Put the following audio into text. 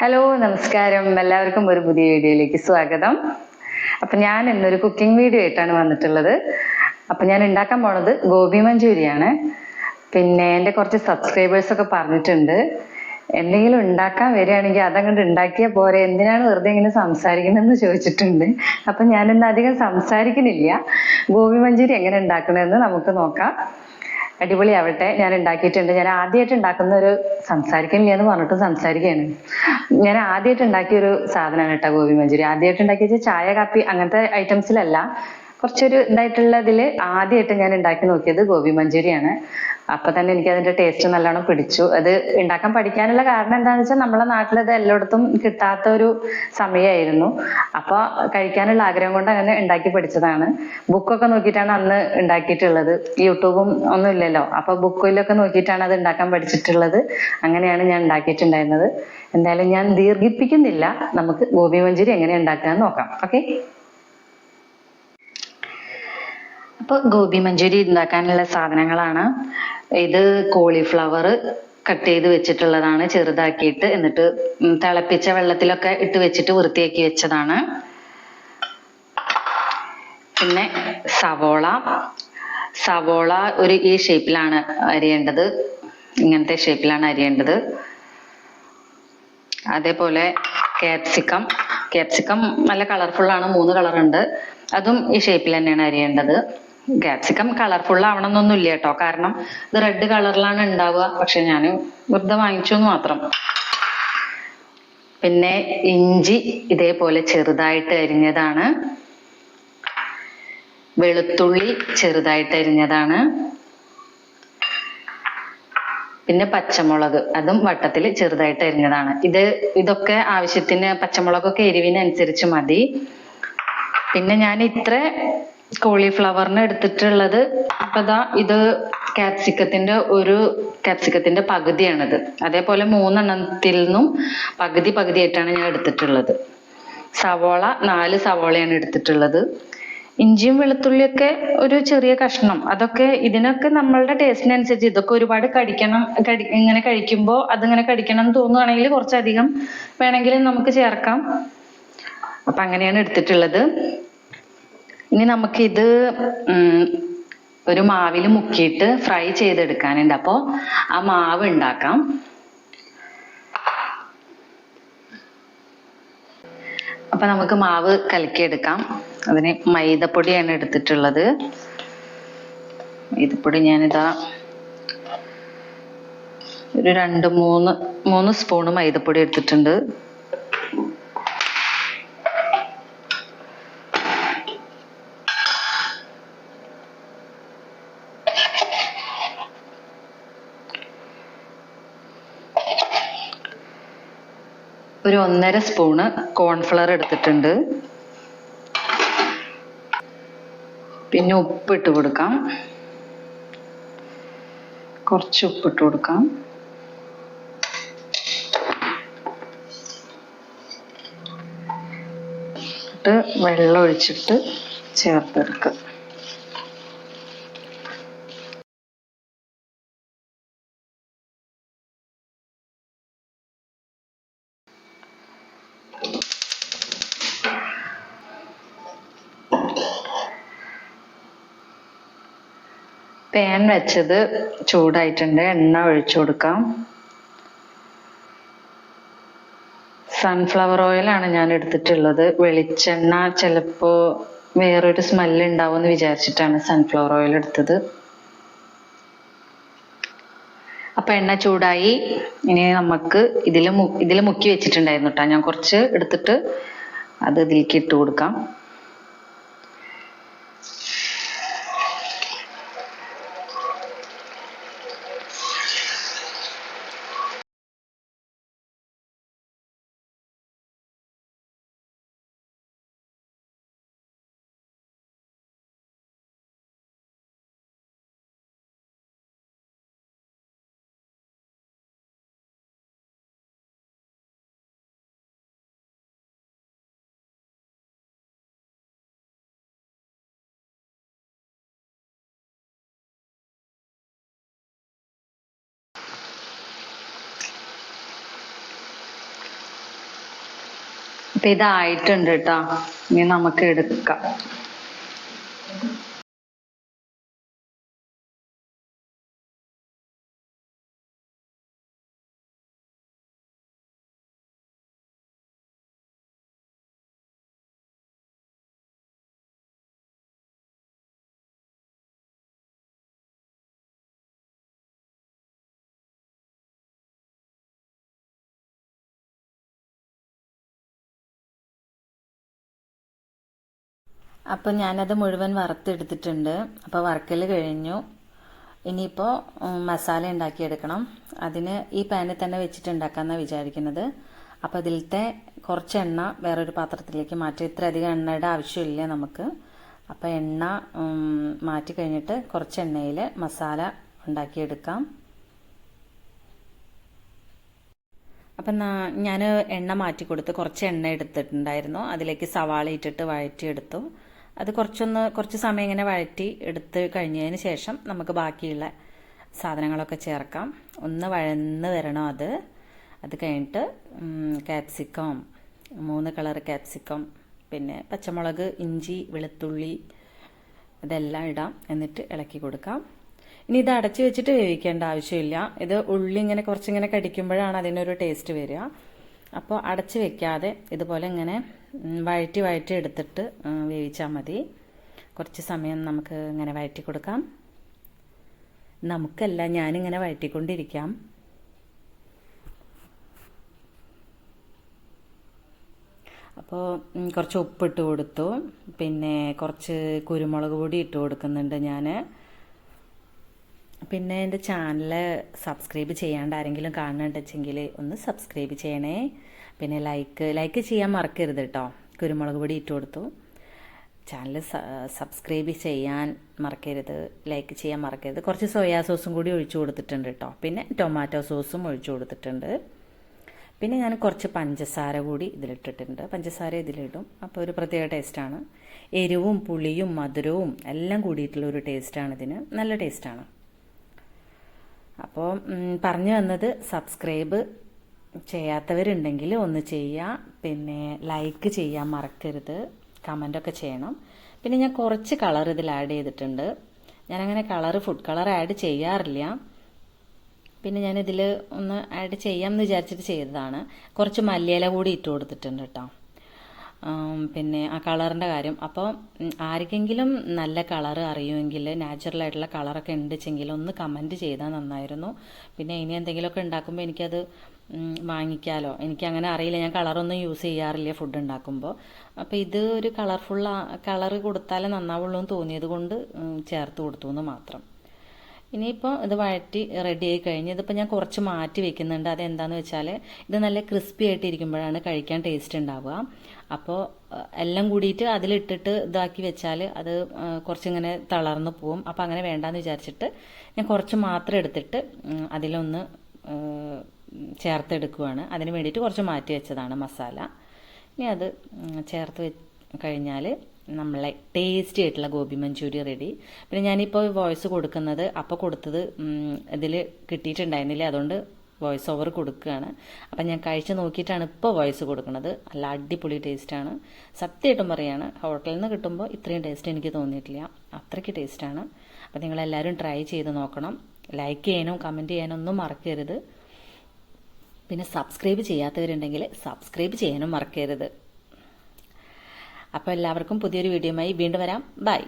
Hello നമസ്കാരം. എല്ലാവർക്കും ഒരു പുതിയ വീഡിയോയിലേക്ക് സ്വാഗതം. അപ്പൊ ഞാൻ ഇന്നൊരു കുക്കിംഗ് വീഡിയോ ആയിട്ടാണ് വന്നിട്ടുള്ളത്. അപ്പൊ ഞാൻ ഉണ്ടാക്കാൻ പോണത് ഗോപി മഞ്ചൂരിയാണ്. പിന്നെ എന്റെ കുറച്ച് സബ്സ്ക്രൈബേഴ്സ് ഒക്കെ പറഞ്ഞിട്ടുണ്ട്. എന്തെങ്കിലും ഉണ്ടാക്കാൻ വരികയാണെങ്കിൽ അതങ്ങോട്ട് ഉണ്ടാക്കിയാൽ പോരെ. എന്തിനാണ് വെറുതെ ഇങ്ങനെ സംസാരിക്കുന്നതെന്ന് ചോദിച്ചിട്ടുണ്ട്. അപ്പൊ ഞാനിന്ന് അധികം സംസാരിക്കുന്നില്ല. ഗോപി മഞ്ചൂരി എങ്ങനെ ഉണ്ടാക്കണമെന്ന് നമുക്ക് നോക്കാം. അടിപൊളിയാവട്ടെ. ഞാൻ ഉണ്ടാക്കിയിട്ടുണ്ട്. ഞാൻ ആദ്യമായിട്ട് ഉണ്ടാക്കുന്ന ഒരു സംസാരിക്കുന്നില്ല എന്ന് പറഞ്ഞിട്ട് സംസാരിക്കുകയാണ്. ഞാൻ ആദ്യമായിട്ട് ഉണ്ടാക്കിയ ഒരു സാധനമാണ് കേട്ടോ ഗോപി മഞ്ചൂരി. ആദ്യമായിട്ട് ഉണ്ടാക്കിയ ചായ കാപ്പി അങ്ങനത്തെ ഐറ്റംസിലല്ല കുറച്ചൊരു ഇതായിട്ടുള്ളതിൽ ആദ്യമായിട്ട് ഞാൻ ഉണ്ടാക്കി നോക്കിയത് ഗോബി മഞ്ചൂരിയാണ്. അപ്പൊ തന്നെ എനിക്ക് അതിന്റെ ടേസ്റ്റ് നല്ലോണം പിടിച്ചു. അത് ഉണ്ടാക്കാൻ പഠിക്കാനുള്ള കാരണം എന്താണെന്ന് വെച്ചാൽ നമ്മളെ നാട്ടിൽ ഇത് എല്ലായിടത്തും കിട്ടാത്ത ഒരു സമയമായിരുന്നു അപ്പൊ കഴിക്കാനുള്ള ആഗ്രഹം കൊണ്ട് അങ്ങനെ ഉണ്ടാക്കി പഠിച്ചതാണ്. ബുക്കൊക്കെ നോക്കിയിട്ടാണ് അന്ന് ഉണ്ടാക്കിയിട്ടുള്ളത്. യൂട്യൂബും ഒന്നും ഇല്ലല്ലോ. അപ്പൊ ബുക്കിലൊക്കെ നോക്കിയിട്ടാണ് അത് ഉണ്ടാക്കാൻ പഠിച്ചിട്ടുള്ളത്. അങ്ങനെയാണ് ഞാൻ ഉണ്ടാക്കിയിട്ടുണ്ടായിരുന്നത്. എന്തായാലും ഞാൻ ദീർഘിപ്പിക്കുന്നില്ല. നമുക്ക് ഗോപി മഞ്ചൂരി എങ്ങനെ ഉണ്ടാക്കാന്ന് നോക്കാം. ഓക്കെ അപ്പോൾ ഗോബി മഞ്ചൂരി ഉണ്ടാക്കാനുള്ള സാധനങ്ങളാണ്. ഇത് കോളിഫ്ലവർ കട്ട് ചെയ്ത് വെച്ചിട്ടുള്ളതാണ്. ചെറുതാക്കിയിട്ട് എന്നിട്ട് തിളപ്പിച്ച വെള്ളത്തിലൊക്കെ ഇട്ട് വെച്ചിട്ട് വൃത്തിയാക്കി വെച്ചതാണ്. പിന്നെ സവോള. സവോള ഒരു ഈ ഷേപ്പിലാണ് അരിയേണ്ടത്. ഇങ്ങനത്തെ ഷേപ്പിലാണ് അരിയേണ്ടത്. അതേപോലെ ക്യാപ്സിക്കം. ക്യാപ്സിക്കം നല്ല കളർഫുള്ളാണ്. മൂന്ന് കളർ ഉണ്ട് അതും ഈ ഷേപ്പിൽ തന്നെയാണ് അരിയേണ്ടത്. ക്യാപ്സിക്കം കളർഫുൾ ആവണമെന്നൊന്നുമില്ല കേട്ടോ. കാരണം ഇത് റെഡ് കളറിലാണ് ഉണ്ടാവുക. പക്ഷെ ഞാൻ വെറുതെ വാങ്ങിച്ചു എന്ന് മാത്രം. പിന്നെ ഇഞ്ചി ഇതേപോലെ ചെറുതായിട്ട് അരിഞ്ഞതാണ്. വെളുത്തുള്ളി ചെറുതായിട്ട് അരിഞ്ഞതാണ്. പിന്നെ പച്ചമുളക് അതും വട്ടത്തിൽ ചെറുതായിട്ട് അരിഞ്ഞതാണ്. ഇത് ഇതൊക്കെ ആവശ്യത്തിന് പച്ചമുളകൊക്കെ എരിവിനനുസരിച്ച് മതി. പിന്നെ ഞാൻ ഇത്ര കോളിഫ്ലവറിന് എടുത്തിട്ടുള്ളത് ഇപ്പൊ ദാ ഇത് ക്യാപ്സിക്കത്തിന്റെ ഒരു ക്യാപ്സിക്കത്തിന്റെ പകുതിയാണിത്. അതേപോലെ മൂന്നെണ്ണത്തിൽ നിന്നും പകുതി പകുതിയായിട്ടാണ് ഞാൻ എടുത്തിട്ടുള്ളത്. സവോള നാല് സവോളയാണ് എടുത്തിട്ടുള്ളത്. ഇഞ്ചിയും വെളുത്തുള്ളിയൊക്കെ ഒരു ചെറിയ കഷ്ണം. അതൊക്കെ ഇതിനൊക്കെ നമ്മളുടെ ടേസ്റ്റിനനുസരിച്ച് ഇതൊക്കെ ഒരുപാട് കടിക്കണം കടി ഇങ്ങനെ കഴിക്കുമ്പോൾ അതിങ്ങനെ കടിക്കണം എന്ന് തോന്നുവാണെങ്കിൽ കുറച്ചധികം വേണമെങ്കിൽ നമുക്ക് ചേർക്കാം. അപ്പൊ അങ്ങനെയാണ് എടുത്തിട്ടുള്ളത്. ഇനി നമുക്കിത് ഒരു മാവിൽ മുക്കിയിട്ട് ഫ്രൈ ചെയ്തെടുക്കാനുണ്ട്. അപ്പോൾ ആ മാവ് ഉണ്ടാക്കാം. അപ്പൊ നമുക്ക് മാവ് കലക്കിയെടുക്കാം. അതിന് മൈദപ്പൊടിയാണ് എടുത്തിട്ടുള്ളത്. മൈദപ്പൊടി ഞാനിതാ ഒരു രണ്ട് മൂന്ന് മൂന്ന് സ്പൂണ് മൈദപ്പൊടി എടുത്തിട്ടുണ്ട്. ഒരു ഒന്നര സ്പൂണ് കോൺഫ്ലവർ എടുത്തിട്ടുണ്ട്. പിന്നെ ഉപ്പ് ഇട്ട് കൊടുക്കാം. കുറച്ച് ഉപ്പ് ഇട്ട് കൊടുക്കാം വെള്ളം ഒഴിച്ചിട്ട് ചേർത്തെടുക്കുക പാൻ വെച്ചത് ചൂടായിട്ടുണ്ട്. എണ്ണ ഒഴിച്ചു കൊടുക്കാം. സൺഫ്ലവർ ആണ് ഞാൻ എടുത്തിട്ടുള്ളത്. വെളിച്ചെണ്ണ ചിലപ്പോ വേറൊരു സ്മെല്ല് ഉണ്ടാവും എന്ന് വിചാരിച്ചിട്ടാണ് സൺഫ്ലവർ ഓയിൽ എടുത്തത്. അപ്പൊ എണ്ണ ചൂടായി. ഇനി നമുക്ക് ഇതിൽ ഇതിൽ മുക്കി വെച്ചിട്ടുണ്ടായിരുന്നു കേട്ടോ ഞാൻ കുറച്ച് എടുത്തിട്ട് അത് ഇതിലേക്ക് ഇട്ട് കൊടുക്കാം. അപ്പൊ ഇതായിട്ടുണ്ട് കേട്ടോ ഇനി നമുക്ക് എടുക്കാം. അപ്പോൾ ഞാനത് മുഴുവൻ വറുത്തെടുത്തിട്ടുണ്ട്. അപ്പോൾ വറുക്കൽ കഴിഞ്ഞു. ഇനിയിപ്പോൾ മസാല ഉണ്ടാക്കിയെടുക്കണം. അതിന് ഈ പാനിൽ തന്നെ വെച്ചിട്ട് ഉണ്ടാക്കാമെന്നാണ് വിചാരിക്കുന്നത്. അപ്പോൾ അതിലത്തെ കുറച്ച് എണ്ണ വേറൊരു പാത്രത്തിലേക്ക് മാറ്റി. ഇത്ര അധികം എണ്ണയുടെ ആവശ്യമില്ല നമുക്ക്. അപ്പോൾ എണ്ണ മാറ്റി കഴിഞ്ഞിട്ട് കുറച്ച് എണ്ണയിൽ മസാല ഉണ്ടാക്കിയെടുക്കാം. അപ്പം ഞാൻ എണ്ണ മാറ്റി കൊടുത്ത് കുറച്ച് എണ്ണ എടുത്തിട്ടുണ്ടായിരുന്നു. അതിലേക്ക് സവാള ഇട്ടിട്ട് വഴറ്റിയെടുത്തു. അത് കുറച്ചൊന്ന് കുറച്ച് സമയം ഇങ്ങനെ വഴറ്റി എടുത്ത് കഴിഞ്ഞതിന് ശേഷം നമുക്ക് ബാക്കിയുള്ള സാധനങ്ങളൊക്കെ ചേർക്കാം. ഒന്ന് വഴന്ന് വരണം അത്. അത് കഴിഞ്ഞിട്ട് ക്യാപ്സിക്കം മൂന്ന് കളർ ക്യാപ്സിക്കം പിന്നെ പച്ചമുളക് ഇഞ്ചി വെളുത്തുള്ളി ഇതെല്ലാം ഇടാം. എന്നിട്ട് ഇളക്കി കൊടുക്കാം. ഇനി ഇത് അടച്ചു വെച്ചിട്ട് വേവിക്കേണ്ട ആവശ്യമില്ല. ഇത് ഉള്ളി ഇങ്ങനെ കുറച്ചിങ്ങനെ കടിക്കുമ്പോഴാണ് അതിനൊരു ടേസ്റ്റ് വരിക. അപ്പോൾ അടച്ചു വെക്കാതെ ഇതുപോലെ ഇങ്ങനെ വഴറ്റി വഴറ്റി എടുത്തിട്ട് വേവിച്ചാൽ മതി. കുറച്ച് സമയം നമുക്ക് ഇങ്ങനെ വഴറ്റി കൊടുക്കാം. നമുക്കല്ല ഞാനിങ്ങനെ വഴറ്റിക്കൊണ്ടിരിക്കാം. അപ്പോൾ കുറച്ച് ഉപ്പിട്ട് കൊടുത്തു. പിന്നെ കുറച്ച് കുരുമുളക് പൊടി ഇട്ട് കൊടുക്കുന്നുണ്ട് ഞാൻ പിന്നെ എന്റെ ചാനൽ സബ്സ്ക്രൈബ് ചെയ്യാണ്ട് ആരെങ്കിലും കാണുന്നുണ്ടെങ്കിൽ ഒന്ന് സബ്സ്ക്രൈബ് ചെയ്യണേ. പിന്നെ ലൈക്ക് ലൈക്ക് ചെയ്യാൻ മറക്കരുത് കേട്ടോ കുരുമുളക് പൊടി ഇട്ട് കൊടുത്തു. ചാനൽ സബ്സ്ക്രൈബ് ചെയ്യാൻ മറക്കരുത്. ലൈക്ക് ചെയ്യാൻ മറക്കരുത്. കുറച്ച് സോയാ സോസും കൂടി ഒഴിച്ചു കൊടുത്തിട്ടുണ്ട് കേട്ടോ പിന്നെ ടൊമാറ്റോ സോസും ഒഴിച്ചു കൊടുത്തിട്ടുണ്ട്. പിന്നെ ഞാൻ കുറച്ച് പഞ്ചസാര കൂടി ഇതിലിട്ടിട്ടുണ്ട്. പഞ്ചസാര ഇതിലിടും. അപ്പോൾ ഒരു പ്രത്യേക ടേസ്റ്റാണ് എരിവും പുളിയും മധുരവും എല്ലാം കൂടിയിട്ടുള്ള ഒരു ടേസ്റ്റാണ് ഇതിന്. നല്ല ടേസ്റ്റാണ് അപ്പോൾ പറഞ്ഞു വന്നത് സബ്സ്ക്രൈബ് ചെയ്യാത്തവരുണ്ടെങ്കിൽ ഒന്ന് ചെയ്യുക പിന്നെ ലൈക്ക് ചെയ്യാൻ മറക്കരുത്. കമന്റൊക്കെ ചെയ്യണം. പിന്നെ ഞാൻ കുറച്ച് കളർ ഇതിൽ ആഡ് ചെയ്തിട്ടുണ്ട്. ഞാനങ്ങനെ കളർ ഫുഡ് കളർ ആഡ് ചെയ്യാറില്ല. പിന്നെ ഞാൻ ഞാനിതിൽ ഒന്ന് ആഡ് ചെയ്യാം എന്ന് വിചാരിച്ചിട്ട് ചെയ്തതാണ്. കുറച്ച് മല്ലിയില കൂടി ഇട്ട് കൊടുത്തിട്ടുണ്ട് കേട്ടോ. പിന്നെ ആ കളറിന്റെ കാര്യം. അപ്പോൾ ആർക്കെങ്കിലും നല്ല കളർ അറിയുമെങ്കിൽ നാച്ചുറൽ ആയിട്ടുള്ള കളറൊക്കെ ഉണ്ടെച്ചെങ്കിൽ ഒന്ന് കമന്റ് ചെയ്താൽ നന്നായിരുന്നു. പിന്നെ ഇനി എന്തെങ്കിലുമൊക്കെ ഉണ്ടാക്കുമ്പോൾ എനിക്കത് വാങ്ങിക്കാലോ. എനിക്ക് അങ്ങനെ അറിയില്ല. ഞാൻ കളറൊന്നും യൂസ് ചെയ്യാറില്ല ഫുഡ് ഉണ്ടാക്കുമ്പോൾ അപ്പോൾ ഇത് ഒരു കളർഫുൾ കളർ കൊടുത്താലേ നന്നാവുള്ളൂ എന്ന് തോന്നിയത് കൊണ്ട് ചേർത്ത് കൊടുത്തു എന്ന് മാത്രം. ഇനിയിപ്പോൾ ഇത് വഴറ്റി റെഡി ആയി കഴിഞ്ഞ് ഇതിപ്പോൾ ഞാൻ കുറച്ച് മാറ്റി വെക്കുന്നുണ്ട്. അതെന്താന്ന് വെച്ചാൽ ഇത് നല്ല ക്രിസ്പി ആയിട്ട് ഇരിക്കുമ്പോഴാണ് കഴിക്കാൻ ടേസ്റ്റ് ഉണ്ടാവുക. അപ്പോൾ എല്ലാം കൂടിയിട്ട് അതിലിട്ടിട്ട് ഇതാക്കി വെച്ചാൽ അത് കുറച്ചിങ്ങനെ തളർന്നു പോവും. അപ്പോൾ അങ്ങനെ വേണ്ടാന്ന് വിചാരിച്ചിട്ട് ഞാൻ കുറച്ച് മാത്രം എടുത്തിട്ട് അതിലൊന്ന് ചേർത്തെടുക്കുവാണ്. അതിന് വേണ്ടിയിട്ട് കുറച്ച് മാറ്റി വെച്ചതാണ് മസാല. ഇനി അത് ചേർത്ത് കഴിഞ്ഞാൽ നമ്മളെ ടേസ്റ്റി ആയിട്ടുള്ള ഗോബി മഞ്ചൂരി റെഡി പിന്നെ ഞാനിപ്പോൾ വോയിസ് കൊടുക്കുന്നത് അപ്പോൾ കൊടുത്തത് ഇതിൽ കിട്ടിയിട്ടുണ്ടായിരുന്നില്ല. അതുകൊണ്ട് വോയിസ് ഓവർ കൊടുക്കുകയാണ്. അപ്പം ഞാൻ കഴിച്ച് നോക്കിയിട്ടാണ് ഇപ്പോൾ വോയിസ് കൊടുക്കുന്നത്. നല്ല അടിപൊളി ടേസ്റ്റാണ് സത്യമായിട്ടും പറയാണ് ഹോട്ടലിൽ നിന്ന് കിട്ടുമ്പോൾ ഇത്രയും ടേസ്റ്റ് എനിക്ക് തോന്നിയിട്ടില്ല. അത്രയ്ക്ക് ടേസ്റ്റാണ് അപ്പം നിങ്ങളെല്ലാവരും ട്രൈ ചെയ്ത് നോക്കണം. ലൈക്ക് ചെയ്യാനും കമന്റ് ചെയ്യാനും ഒന്നും മറക്കരുത്. പിന്നെ സബ്സ്ക്രൈബ് ചെയ്യാത്തവരുണ്ടെങ്കിൽ സബ്സ്ക്രൈബ് ചെയ്യാനും മറക്കരുത്. അപ്പോൾ എല്ലാവർക്കും പുതിയൊരു വീഡിയോയുമായി വീണ്ടും വരാം. ബൈ